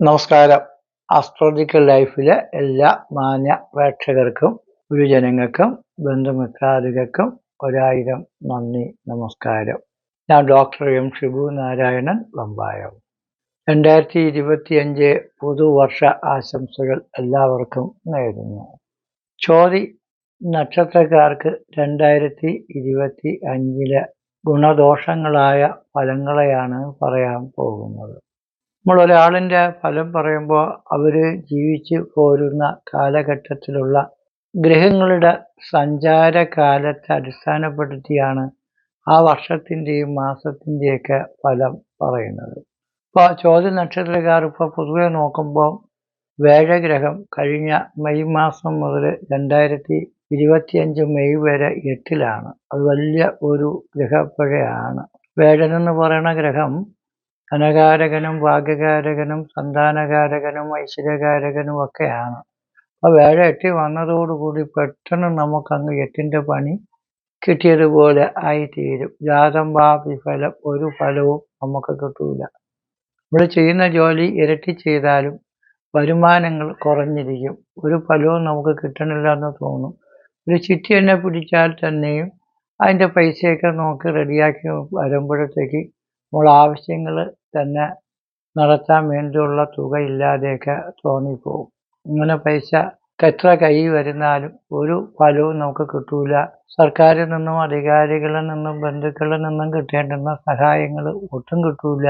നമസ്കാരം. ആസ്ട്രോളജിക്കൽ ലൈഫിലെ എല്ലാ മാന്യ പ്രേക്ഷകർക്കും ഗുരുജനങ്ങൾക്കും ബന്ധുമിത്രാദികൾക്കും ഒരായിരം നന്ദി നമസ്കാരം. ഞാൻ ഡോക്ടർ എം ഷിബു നാരായണൻ വമ്പായം. രണ്ടായിരത്തി ഇരുപത്തിയഞ്ച് പുതുവർഷ ആശംസകൾ എല്ലാവർക്കും നേരുന്നു. ചോതി നക്ഷത്രക്കാർക്ക് രണ്ടായിരത്തി ഇരുപത്തി അഞ്ചിലെ ഗുണദോഷങ്ങളായ ഫലങ്ങളെയാണ് പറയാൻ പോകുന്നത്. നമ്മൾ ഒരാളിന്റെ ഫലം പറയുമ്പോൾ അവർ ജീവിച്ച് പോരുന്ന കാലഘട്ടത്തിലുള്ള ഗ്രഹങ്ങളുടെ സഞ്ചാരകാലത്തെ അടിസ്ഥാനപ്പെടുത്തിയാണ് ആ വർഷത്തിന്റെയും മാസത്തിന്റെയൊക്കെ ഫലം പറയുന്നത്. ഇപ്പോൾ ചോദ്യ നക്ഷത്രക്കാർ ഇപ്പോൾ പൊതുവെ നോക്കുമ്പോൾ വേഴഗ്രഹം കഴിഞ്ഞ മെയ് മാസം മുതൽ രണ്ടായിരത്തി ഇരുപത്തിയഞ്ച് മെയ് വരെ എട്ടിലാണ്. അത് വലിയ ഒരു ഗ്രഹപ്പഴയാണ്. വേഴൻ എന്ന് പറയുന്ന ഗ്രഹം ധനകാരകനും ഭാഗ്യകാരകനും സന്താനകാരകനും ഐശ്വര്യകാരകനും ഒക്കെയാണ്. അപ്പോൾ വേഴ എട്ടി വന്നതോടുകൂടി പെട്ടെന്ന് നമുക്കങ്ങ് എട്ടിന്റെ പണി കിട്ടിയതുപോലെ ആയിത്തീരും. ജാതം വാ വിഫലം ഒരു ഫലവും നമുക്ക് കിട്ടൂല. നമ്മൾ ചെയ്യുന്ന ജോലി ഇരട്ടി ചെയ്താലും വരുമാനങ്ങൾ കുറഞ്ഞിരിക്കും. ഒരു ഫലവും നമുക്ക് കിട്ടണില്ല എന്ന് തോന്നും. ഒരു ചിട്ടി എന്നെ പിടിച്ചാൽ തന്നെയും അതിന്റെ പൈസയൊക്കെ നോക്കി റെഡിയാക്കി വരുമ്പോഴത്തേക്ക് നമ്മൾ ആവശ്യങ്ങൾ തന്നെ നടത്താൻ വേണ്ടിയുള്ള തുക ഇല്ലാതെയൊക്കെ തോന്നിപ്പോകും. ഇങ്ങനെ പൈസ എത്ര കൈ വരുന്നാലും ഒരു ഫലവും നമുക്ക് കിട്ടൂല. സർക്കാരിൽ നിന്നും അധികാരികളിൽ നിന്നും ബന്ധുക്കളിൽ നിന്നും കിട്ടേണ്ടുന്ന സഹായങ്ങൾ ഒട്ടും കിട്ടൂല.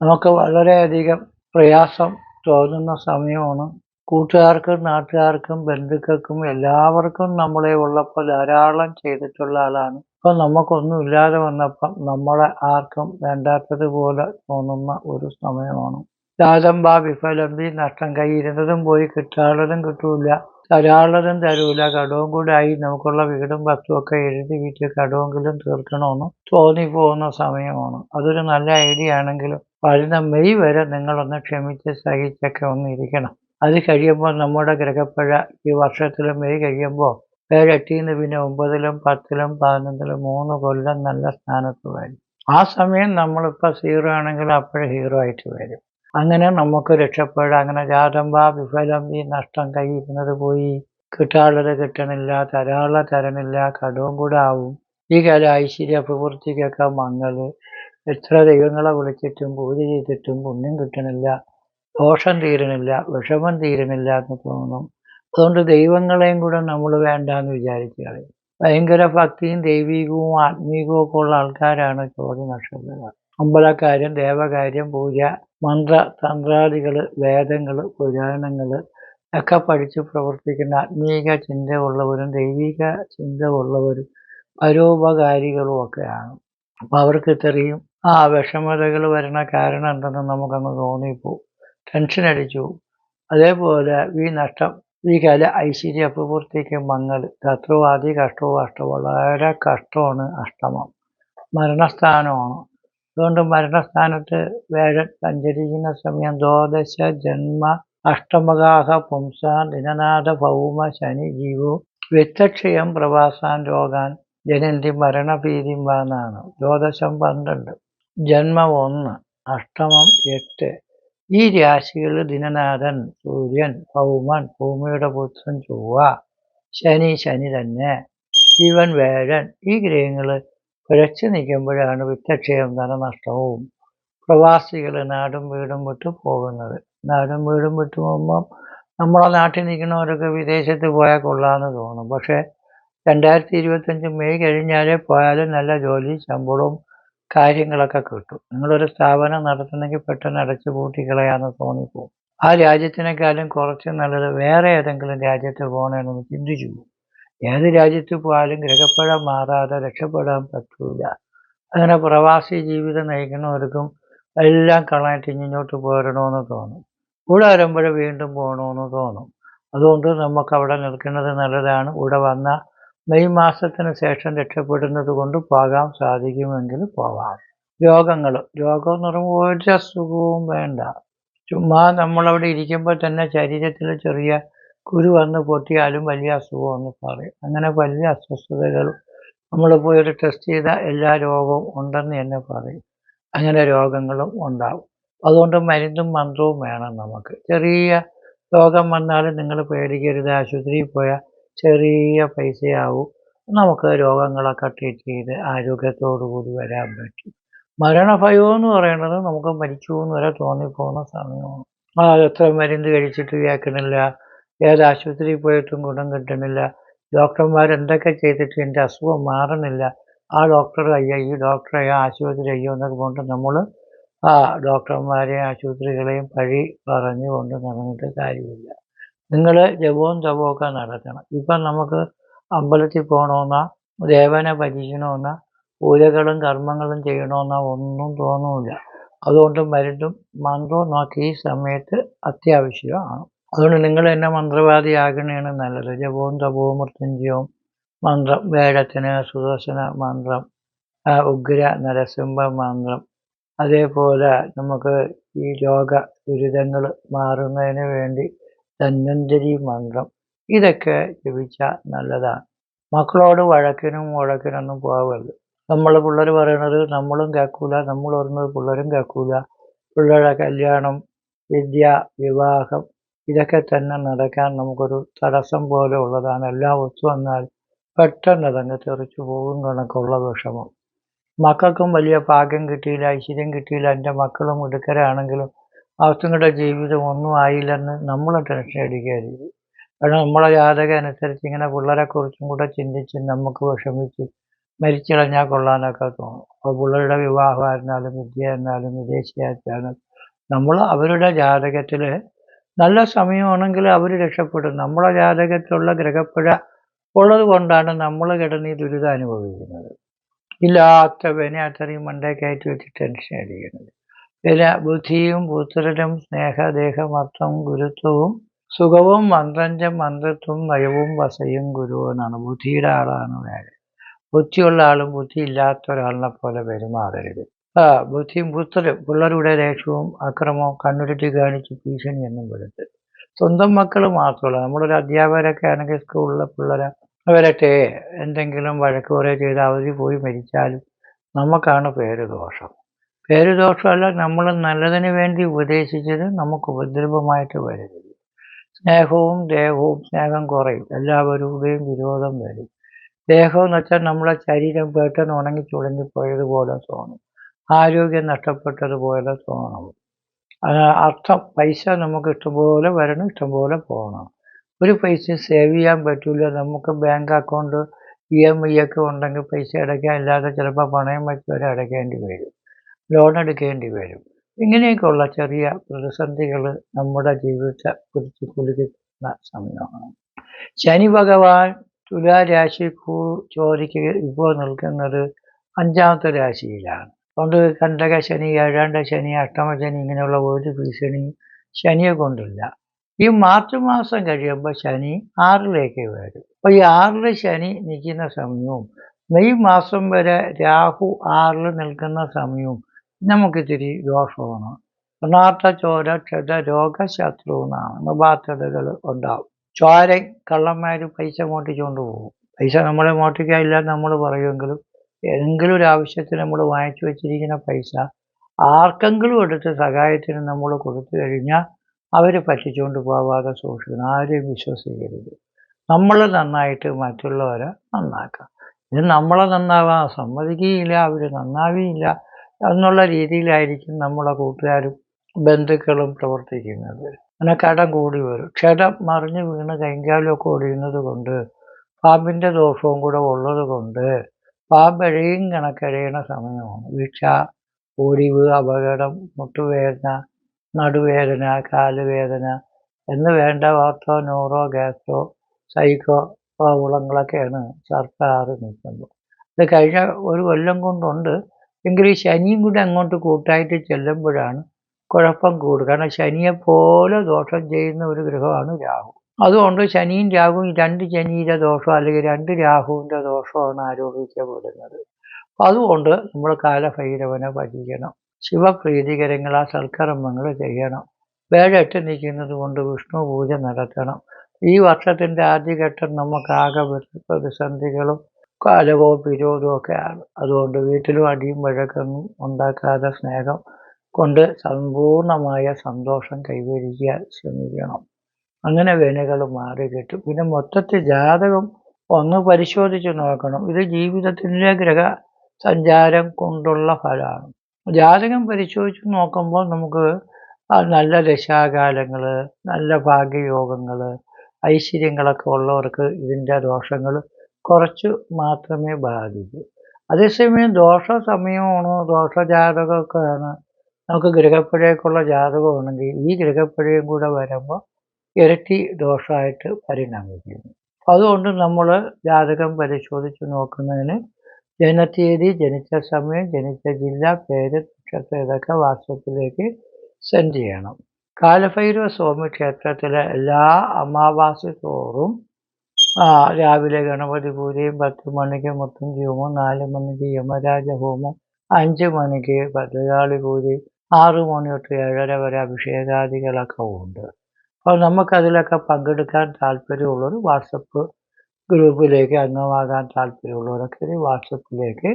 നമുക്ക് വളരെയധികം പ്രയാസം തോന്നുന്ന സമയമാണ്. കൂട്ടുകാർക്കും നാട്ടുകാർക്കും ബന്ധുക്കൾക്കും എല്ലാവർക്കും നമ്മളെ ഉള്ളപ്പോൾ ധാരാളം ചെയ്തിട്ടുള്ള ആളാണ് ഇപ്പം നമുക്കൊന്നും ഇല്ലാതെ വന്നപ്പം നമ്മളെ ആർക്കും വേണ്ടാത്തതുപോലെ തോന്നുന്ന ഒരു സമയമാണ്. ജാതമ്പ വിഫലമ്പി നഷ്ടം കയ്യിരുന്നതും പോയി കിട്ടാനുള്ളതും കിട്ടൂല. തരാനുള്ളതും തരൂല. കടവും കൂടെ ആയി നമുക്കുള്ള വീടും വസ്തുവൊക്കെ എഴുതി വീട്ടിൽ കടവെങ്കിലും തീർക്കണമെന്ന് തോന്നിപ്പോകുന്ന സമയമാണ്. അതൊരു നല്ല ഐഡിയ ആണെങ്കിലും വരുന്ന മെയ് വരെ നിങ്ങളൊന്ന് ക്ഷമിച്ച് സഹിച്ചൊക്കെ ഒന്ന് ഇരിക്കണം. അത് കഴിയുമ്പോൾ നമ്മുടെ ഗ്രഹപ്പഴ ഈ വർഷത്തിൽ മെയ് കഴിയുമ്പോൾ ഏഴെട്ടിന്ന് പിന്നെ ഒമ്പതിലും പത്തിലും പതിനൊന്നിലും മൂന്ന് കൊല്ലം നല്ല സ്ഥാനത്ത് വരും. ആ സമയം നമ്മളിപ്പോൾ സീറോ ആണെങ്കിൽ അപ്പോഴും ഹീറോ ആയിട്ട് വരും. അങ്ങനെ നമുക്ക് രക്ഷപ്പെടാം. അങ്ങനെ ജാതമ്പ വിഫലം ഈ നഷ്ടം കയ്യിരുന്നത് പോയി. കിട്ടാനുള്ളത് കിട്ടണില്ല തരാനുള്ള തരണില്ല കടവും കൂടെ ആവും. ഈ കാല ഐശ്വര്യ പ്രവൃത്തിക്കൊക്കെ മങ്ങൽ. എത്ര ദൈവങ്ങളെ വിളിച്ചിട്ടും പൂജ ചെയ്തിട്ടും പുണ്യം കിട്ടണില്ല. ദോഷം തീരണില്ല വിഷമം തീരണില്ല എന്ന് തോന്നും. അതുകൊണ്ട് ദൈവങ്ങളെയും കൂടെ നമ്മൾ വേണ്ടാന്ന് വിചാരിച്ചു കളയും ഭയങ്കര ഭക്തിയും ദൈവികവും ആത്മീകവും ഒക്കെ ഉള്ള ആൾക്കാരാണ് ചോദ്യ നക്ഷത്രക്കാർ അമ്പലക്കാര്യം ദേവകാര്യം പൂജ മന്ത്ര തന്ത്രാദികൾ വേദങ്ങൾ പുരാണങ്ങൾ ഒക്കെ പഠിച്ച് പ്രവർത്തിക്കുന്ന ആത്മീക ചിന്ത ഉള്ളവരും ദൈവിക ചിന്ത ഉള്ളവരും പരോപകാരികളും ഒക്കെയാണ്. അപ്പം അവർക്ക് ഇത്രയും ആ വിഷമതകൾ വരുന്ന കാരണം എന്തെന്ന് നമുക്കങ്ങ് തോന്നിപ്പോവും. ടെൻഷൻ അടിച്ചു അതേപോലെ ഈ നഷ്ടം ഈ കാല ഐശ്വര്യ മങ്ങൾ. ശത്രുവാദി കഷ്ടവും അഷ്ടം വളരെ കഷ്ടമാണ് അഷ്ടമം. മരണസ്ഥാനമാണ്. അതുകൊണ്ട് മരണസ്ഥാനത്ത് വേഴൻ സഞ്ചരിക്കുന്ന സമയം ദ്വാദശ ജന്മ അഷ്ടമകാഹ പുംസാൻ ദിനനാഥ ഭൗമ ശനി ജീവു വ്യക്തക്ഷയം പ്രവാസാൻ രോഗാൻ ജനന്തി മരണഭീതിം വാന്നാണ് ദ്വാദശം പന്ത്രണ്ട്. ജന്മം ഒന്ന്. അഷ്ടമം എട്ട്. ഈ രാശികളിൽ ദിനനാഥൻ സൂര്യൻ ഭൗമൻ ഭൂമിയുടെ പുത്രൻ ചൊവ്വ ശനി ശനി തന്നെ ശിവൻ വേഴൻ ഈ ഗ്രഹങ്ങൾ പിഴച്ചു നിൽക്കുമ്പോഴാണ് വിത്തക്ഷയം ധനനഷ്ടവും. പ്രവാസികൾ നാടും വീടും വിട്ട് പോകുന്നത്. നാടും വീടും വിട്ട് പോകുമ്പം നമ്മളെ നാട്ടിൽ നിൽക്കുന്നവരൊക്കെ വിദേശത്ത് പോയാൽ കൊള്ളാമെന്ന് തോന്നും. പക്ഷേ രണ്ടായിരത്തി ഇരുപത്തഞ്ച് മെയ് കഴിഞ്ഞാലേ പോയാലും നല്ല ജോലി ശമ്പളവും കാര്യങ്ങളൊക്കെ കിട്ടും. നിങ്ങളൊരു സ്ഥാപനം നടത്തുന്നെങ്കിൽ പെട്ടെന്ന് അടച്ചു പൂട്ടിക്കളയാന്ന് തോന്നിപ്പോകും ആ രാജ്യത്തിനേക്കാളും കുറച്ച് നല്ലത് വേറെ ഏതെങ്കിലും രാജ്യത്ത് പോകണമെന്ന് ചിന്തിച്ചു പോകും ഏത് രാജ്യത്ത് പോയാലും ഗ്രഹപ്പഴ മാറാതെ രക്ഷപ്പെടാൻ പറ്റൂല. അങ്ങനെ പ്രവാസി ജീവിതം നയിക്കുന്നവർക്കും എല്ലാം കളഞ്ഞിട്ട് ഇങ്ങോട്ട് പോരണമെന്ന് തോന്നും. ഇവിടെ വരുമ്പോൾ വീണ്ടും പോകണമെന്ന് തോന്നും. അതുകൊണ്ട് നമുക്ക് അവിടെ നിൽക്കുന്നത് നല്ലതാണ്. ഇവിടെ വന്ന മെയ് മാസത്തിന് ശേഷം രക്ഷപ്പെടുന്നത് കൊണ്ട് പോകാൻ സാധിക്കുമെങ്കിൽ പോവാം. രോഗങ്ങൾ രോഗം എന്ന് പറയുമ്പോൾ ഒരു അസുഖവും വേണ്ട. ചുമ്മാ നമ്മളവിടെ ഇരിക്കുമ്പോൾ തന്നെ ശരീരത്തിൽ ചെറിയ കുരു വന്ന് പൊട്ടിയാലും വലിയ അസുഖമെന്ന് പറയും. അങ്ങനെ വലിയ അസ്വസ്ഥതകൾ. നമ്മൾ പോയി ഒരു ടെസ്റ്റ് ചെയ്ത എല്ലാ രോഗവും ഉണ്ടെന്ന് തന്നെ പറയും. അങ്ങനെ രോഗങ്ങളും ഉണ്ടാവും. അതുകൊണ്ട് മരുന്നും മന്ത്രവും വേണം നമുക്ക്. ചെറിയ രോഗം വന്നാലും നിങ്ങൾ പേടിക്കരുത്. ആശുപത്രിയിൽ പോയാൽ ചെറിയ പൈസയാവും. നമുക്ക് രോഗങ്ങളൊക്കെ ട്രീറ്റ് ചെയ്ത് ആരോഗ്യത്തോടു കൂടി വരാൻ പറ്റും. മരണഭയം എന്ന് പറയുന്നത് നമുക്ക് മരിച്ചു എന്ന് വരെ തോന്നിപ്പോകുന്ന സമയമാണ്. ആ എത്ര മരുന്ന് കഴിച്ചിട്ട് കേൾക്കണില്ല ഏത് ആശുപത്രിയിൽ പോയിട്ടും ഗുണം കിട്ടണില്ല ഡോക്ടർമാർ എന്തൊക്കെ ചെയ്തിട്ട് എന്റെ അസുഖം മാറണില്ല ആ ഡോക്ടർ അയ്യോ ഈ ഡോക്ടർ അയ്യോ ആശുപത്രി അയ്യോ എന്നൊക്കെ കൊണ്ട് നമ്മൾ ആ ഡോക്ടർമാരെയും ആശുപത്രികളെയും പഴി പറഞ്ഞുകൊണ്ട് നടന്നിട്ട് കാര്യമില്ല. നിങ്ങൾ ജപവും തപവും ഒക്കെ നടത്തണം. ഇപ്പം നമുക്ക് അമ്പലത്തിൽ പോകണമെന്നോ ദേവനെ പരീക്ഷണമെന്നോ പൂജകളും കർമ്മങ്ങളും ചെയ്യണമെന്നോ ഒന്നും തോന്നുന്നില്ല അതുകൊണ്ട് മരുന്നും മന്ത്രവും നോക്കി ഈ സമയത്ത് അത്യാവശ്യമാണ്. അതുകൊണ്ട് നിങ്ങൾ തന്നെ മന്ത്രവാദിയാകണതാണ് നല്ലത്. ജപവും തപവും മൃത്യുഞ്ജയവും മന്ത്രം വേഴത്തിന് സുദർശന മന്ത്രം ഉഗ്ര നരസിംഹ മന്ത്രം. അതേപോലെ നമുക്ക് ഈ രോഗ ദുരിതങ്ങൾ മാറുന്നതിന് വേണ്ടി ധന്വന്തരി മന്ത്രം. ഇതൊക്കെ ജപിച്ചാൽ നല്ലതാണ്. മക്കളോട് വഴക്കിനും വഴക്കിനൊന്നും പോകരുത് നമ്മൾ പിള്ളേർ പറയണത് നമ്മളും കേൾക്കൂല നമ്മൾ പറയുന്നത് പിള്ളേരും കേൾക്കൂല. പിള്ളേരുടെ കല്യാണം വിദ്യ വിവാഹം ഇതൊക്കെ തന്നെ നടക്കാൻ നമുക്കൊരു തടസ്സം പോലെ ഉള്ളതാണ്. എല്ലാം ഒത്തു വന്നാൽ പെട്ടെന്ന് അതങ്ങ് തെറിച്ചു പോകും കണക്കുള്ള വിഷമം. മക്കൾക്കും വലിയ ഭാഗ്യം കിട്ടിയില്ല ഐശ്വര്യം കിട്ടിയില്ല. എന്റെ മക്കളും മിടുക്കരാണെങ്കിലും അവസ്ഥങ്ങളുടെ ജീവിതം ഒന്നും ആയില്ലെന്ന് നമ്മൾ ടെൻഷൻ അടിക്കരുത് കാരണം നമ്മളെ ജാതകം അനുസരിച്ച് ഇങ്ങനെ പിള്ളേരെ കുറിച്ചും കൂടെ ചിന്തിച്ച് നമുക്ക് വിഷമിച്ച് മരിച്ചിളഞ്ഞാൽ കൊള്ളാനൊക്കെ തോന്നും. അപ്പോൾ പിള്ളേരുടെ വിവാഹമായിരുന്നാലും എന്നാലും വിദേശിയായിരുന്നാലും നമ്മൾ അവരുടെ ജാതകത്തിൽ നല്ല സമയമാണെങ്കിൽ അവർ രക്ഷപ്പെടും. നമ്മളെ ജാതകത്തിലുള്ള ഗ്രഹപ്പുഴ ഉള്ളത് കൊണ്ടാണ് നമ്മൾ കിടന്ന് ഈ ദുരിതം അനുഭവിക്കുന്നത്. ഇല്ലാത്ത വേനയാത്രയും മണ്ടേ കയറ്റി വെച്ച് ടെൻഷൻ അടിക്കുന്നത്. പിന്നെ ബുദ്ധിയും പുത്രനും സ്നേഹദേഹമർത്ഥം ഗുരുത്വവും സുഖവും മന്ത്രഞ്ചം മന്ത്രത്വം നയവും വസയും ഗുരു എന്നാണ് ബുദ്ധിയുടെ ആളാണ് വേറെ ബുദ്ധിയുള്ള ആളും ബുദ്ധി ഇല്ലാത്ത ഒരാളിനെ പോലെ പെരുമാറരുത്. ആ ബുദ്ധിയും പുത്രരും പിള്ളേരുടെ ദേഷ്യവും അക്രമവും കണ്ണുരുട്ടി കാണിച്ച് ഭീഷണിയൊന്നും വരുത്ത് സ്വന്തം മക്കൾ മാത്രമല്ല നമ്മളൊരു അധ്യാപകരൊക്കെ ആണെങ്കിൽ സ്കൂളിലെ പിള്ളേരെ അവരൊക്കെ എന്തെങ്കിലും വഴക്ക് കുറേ ചെയ്ത് അവധി പോയി മരിച്ചാലും നമുക്കാണ് പേര് ദോഷം. പേര് ദോഷമല്ല നമ്മൾ നല്ലതിന് വേണ്ടി ഉപദേശിച്ചത് നമുക്ക് ഉപദ്രവമായിട്ട് വരരുത്. സ്നേഹവും ദേഹവും സ്നേഹം കുറയും. എല്ലാവരുടെയും വിരോധം വരും. ദേഹം എന്ന് വെച്ചാൽ നമ്മളെ ശരീരം പെട്ടെന്ന് ഉണങ്ങി ചുളങ്ങിപ്പോയതുപോലെ തോന്നും. ആരോഗ്യം നഷ്ടപ്പെട്ടതുപോലെ തോന്നണം അർത്ഥം പൈസ നമുക്ക് ഇഷ്ടംപോലെ വരണം ഇഷ്ടംപോലെ പോകണം. ഒരു പൈസ സേവ് ചെയ്യാൻ പറ്റില്ല നമുക്ക് bank account E M I ഒക്കെ ഉണ്ടെങ്കിൽ പൈസ അടയ്ക്കാൻ ഇല്ലാതെ ചിലപ്പോൾ പണയം വെച്ച് വരെ അടയ്ക്കേണ്ടി വരും. ലോൺ എടുക്കേണ്ടി വരും ഇങ്ങനെയൊക്കെയുള്ള ചെറിയ പ്രതിസന്ധികൾ നമ്മുടെ ജീവിതത്തെ കുറിച്ച് കുലുക്കുന്ന സമയമാണ്. ശനി ഭഗവാൻ തുലാരാശി ചോദിക്ക് ഇപ്പോൾ നിൽക്കുന്നത് അഞ്ചാമത്തെ രാശിയിലാണ്. അതുകൊണ്ട് കണ്ടക ശനി ഏഴാണ്ട ശനി അഷ്ടമ ശനി ഇങ്ങനെയുള്ള ഒരു ഭീഷണിയും ശനിയെ കൊണ്ടില്ല. ഈ മാർച്ച് മാസം കഴിയുമ്പോൾ ശനി ആറിലേക്ക് വരും. അപ്പോൾ ഈ ആറിൽ ശനി നിൽക്കുന്ന സമയവും മെയ് മാസം വരെ രാഹു ആറിൽ നിൽക്കുന്ന സമയവും നമുക്കിത്തിരി ദോഷമാണ് യഥാർത്ഥ ചോര ക്ഷത രോഗശത്രു എന്നാണ് ബാധ്യതകൾ ഉണ്ടാവും. ചോര കള്ളന്മാർ പൈസ മോട്ടിച്ചുകൊണ്ട് പോകും. പൈസ നമ്മളെ മോട്ടിക്കാനില്ല നമ്മൾ പറയുമെങ്കിലും ഏതെങ്കിലും ഒരു ആവശ്യത്തിന് നമ്മൾ വാങ്ങിച്ചു വെച്ചിരിക്കുന്ന പൈസ ആർക്കെങ്കിലും എടുത്ത് സഹായത്തിന് നമ്മൾ കൊടുത്തു കഴിഞ്ഞാൽ അവർ പറ്റിച്ചുകൊണ്ട് പോവാതെ സൂക്ഷിക്കണം. ആരെയും വിശ്വസിക്കരുത്. നമ്മൾ നന്നായിട്ട് മറ്റുള്ളവരെ നന്നാക്കാം. ഇത് നമ്മളെ നന്നാവാൻ സമ്മതിക്കുകയില്ല അവർ നന്നാവുകയില്ല എന്നുള്ള രീതിയിലായിരിക്കും നമ്മളെ കൂട്ടുകാരും ബന്ധുക്കളും പ്രവർത്തിക്കുന്നത്. അങ്ങനെ കടം കൂടി വരും. ക്ഷതം മറിഞ്ഞു വീണ് കൈകാലമൊക്കെ ഒടിയുന്നത് കൊണ്ട് പാമ്പിന്റെ ദോഷവും കൂടെ ഉള്ളത് കൊണ്ട് പാമ്പഴയും കണക്കഴയണ സമയമാണ്. വീഴ്ച ഒടിവ് അപകടം മുട്ടുവേദന നടുവേദന കാലുവേദന എന്ന് വേണ്ട വാർത്തോ ന്യൂറോ ഗ്യാസ്ട്രോ സൈക്കോ പ്രോബ്ലങ്ങളൊക്കെയാണ് സർക്കാർ നിൽക്കുന്നത് ഇത് കഴിഞ്ഞ ഒരു കൊല്ലം കൊണ്ടുണ്ട്. എങ്കിലും ഈ ശനിയും കൂടി അങ്ങോട്ട് കൂട്ടായിട്ട് ചെല്ലുമ്പോഴാണ് കുഴപ്പം കൂടുക. കാരണം ശനിയെ പോലെ ദോഷം ചെയ്യുന്ന ഒരു ഗ്രഹമാണ് രാഹു. അതുകൊണ്ട് ശനിയും രാഹുവും രണ്ട് ശനിയുടെ ദോഷം അല്ലെങ്കിൽ രണ്ട് രാഹുവിന്റെ ദോഷമാണ് ആരോപിക്കപ്പെടുന്നത്. അതുകൊണ്ട് നമ്മൾ കാലഭൈരവനെ ഭജിക്കണം. ആ സൽക്കർമ്മങ്ങൾ ചെയ്യണം. വേഴെട്ട് നിൽക്കുന്നത് കൊണ്ട് വിഷ്ണു പൂജ നടത്തണം. ഈ വർഷത്തിന്റെ ആദ്യഘട്ടം നമുക്കാകെ പ്രതിസന്ധികളും കാലകവും വിരോധവും ഒക്കെയാണ് അതുകൊണ്ട് വീട്ടിലും അടിയും വഴക്കൊന്നും ഉണ്ടാക്കാതെ സ്നേഹം കൊണ്ട് സമ്പൂർണമായ സന്തോഷം കൈവരിക്കാൻ ശ്രമിക്കണം. അങ്ങനെ വേനകൾ മാറി കിട്ടും പിന്നെ മൊത്തത്തിൽ ജാതകം ഒന്ന് പരിശോധിച്ച് നോക്കണം. ഇത് ജീവിതത്തിന്റെ ഗ്രഹ സഞ്ചാരം കൊണ്ടുള്ള ഫലമാണ്. ജാതകം പരിശോധിച്ച് നോക്കുമ്പോൾ നമുക്ക് നല്ല ദശാകാലങ്ങൾ നല്ല ഭാഗ്യയോഗങ്ങൾ ഐശ്വര്യങ്ങളൊക്കെ ഉള്ളവർക്ക് ഇതിന്റെ ദോഷങ്ങൾ കുറച്ച് മാത്രമേ ബാധിക്കൂ. അതേസമയം ദോഷ സമയമാണോ? ദോഷ ജാതകമൊക്കെയാണ്. നമുക്ക് ഗ്രഹപ്പിഴയൊക്കെയുള്ള ജാതകമാണെങ്കിൽ ഈ ഗ്രഹപ്പുഴയും കൂടെ വരുമ്പോൾ ഇരട്ടി ദോഷമായിട്ട് പരിണമിക്കുന്നു. അതുകൊണ്ട് നമ്മൾ ജാതകം പരിശോധിച്ച് നോക്കുന്നതിന് ജനതീയതി ജനിച്ച സമയം ജനിച്ച ജില്ല പേര് നക്ഷത്രം ഇതൊക്കെ വാട്സപ്പിലേക്ക് സെൻഡ് ചെയ്യണം. കാലഭൈരവ സ്വാമി ക്ഷേത്രത്തിലെ എല്ലാ അമാവാസി തോറും രാവിലെ ഗണപതി പൂജയും പത്ത് മണിക്ക് മുത്തഞ്ചി ഹോമം നാല് മണിക്ക് യമരാജ ഹോമം അഞ്ച് മണിക്ക് ഭദ്രകാളി പൂജയും ആറ് മണി തൊട്ട് ഏഴര വരെ അഭിഷേകാദികളൊക്കെ ഉണ്ട്. അപ്പോൾ നമുക്കതിലൊക്കെ പങ്കെടുക്കാൻ താല്പര്യമുള്ളവർ വാട്സപ്പ് ഗ്രൂപ്പിലേക്ക് അംഗമാകാൻ താല്പര്യമുള്ളവരൊക്കെ ഈ വാട്സപ്പിലേക്ക്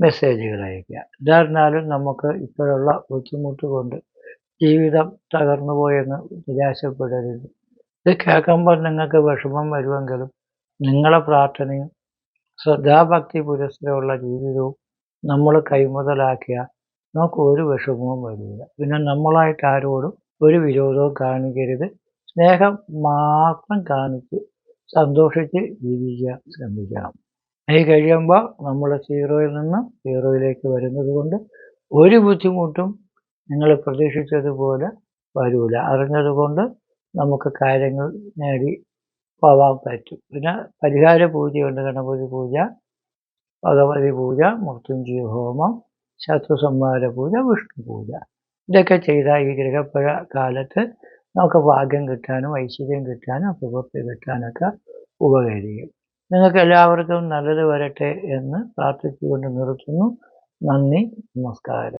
മെസ്സേജുകൾ അയക്കുക എന്നിരുന്നാലും നമുക്ക് ഇപ്പോഴുള്ള ബുദ്ധിമുട്ട് കൊണ്ട് ജീവിതം തകർന്നു പോയെന്ന് നിരാശപ്പെടരുത്. ഇത് കേൾക്കുമ്പോൾ നിങ്ങൾക്ക് വിഷമം വരുമെങ്കിലും നിങ്ങളെ പ്രാർത്ഥനയും ശ്രദ്ധാഭക്തി പുരസ്സരമുള്ള ജീവിതവും നമ്മൾ കൈമുതലാക്കിയാൽ നമുക്ക് ഒരു വിഷമവും വരില്ല പിന്നെ നമ്മളായിട്ട് ആരോടും ഒരു വിരോധവും കാണിക്കരുത്. സ്നേഹം മാത്രം കാണിച്ച് സന്തോഷിച്ച് ജീവിക്കാൻ ശ്രമിക്കണം. അത് കഴിയുമ്പോൾ നമ്മൾ സീറോയിൽ നിന്ന് സീറോയിലേക്ക് വരുന്നത് കൊണ്ട് ഒരു ബുദ്ധിമുട്ടും നിങ്ങൾ പ്രതീക്ഷിച്ചതുപോലെ വരൂല. അറിഞ്ഞതുകൊണ്ട് നമുക്ക് കാര്യങ്ങൾ നേടി പോവാൻ പറ്റും. പിന്നെ പരിഹാര പൂജയുണ്ട് ഗണപതി പൂജ ഭഗവതി പൂജ മൃത്യുഞ്ജയ ഹോമം ശത്രു സംഹാര പൂജ വിഷ്ണു പൂജ. ഇതൊക്കെ ചെയ്താൽ ഈ ഗ്രഹപ്പഴ കാലത്ത് നമുക്ക് ഭാഗ്യം കിട്ടാനും ഐശ്വര്യം കിട്ടാനും സുഹൃത്ത് കിട്ടാനൊക്കെ ഉപകരിക്കും. നിങ്ങൾക്ക് എല്ലാവർക്കും നല്ലത് വരട്ടെ എന്ന് പ്രാർത്ഥിച്ചുകൊണ്ട് നിർത്തുന്നു. നന്ദി നമസ്കാരം.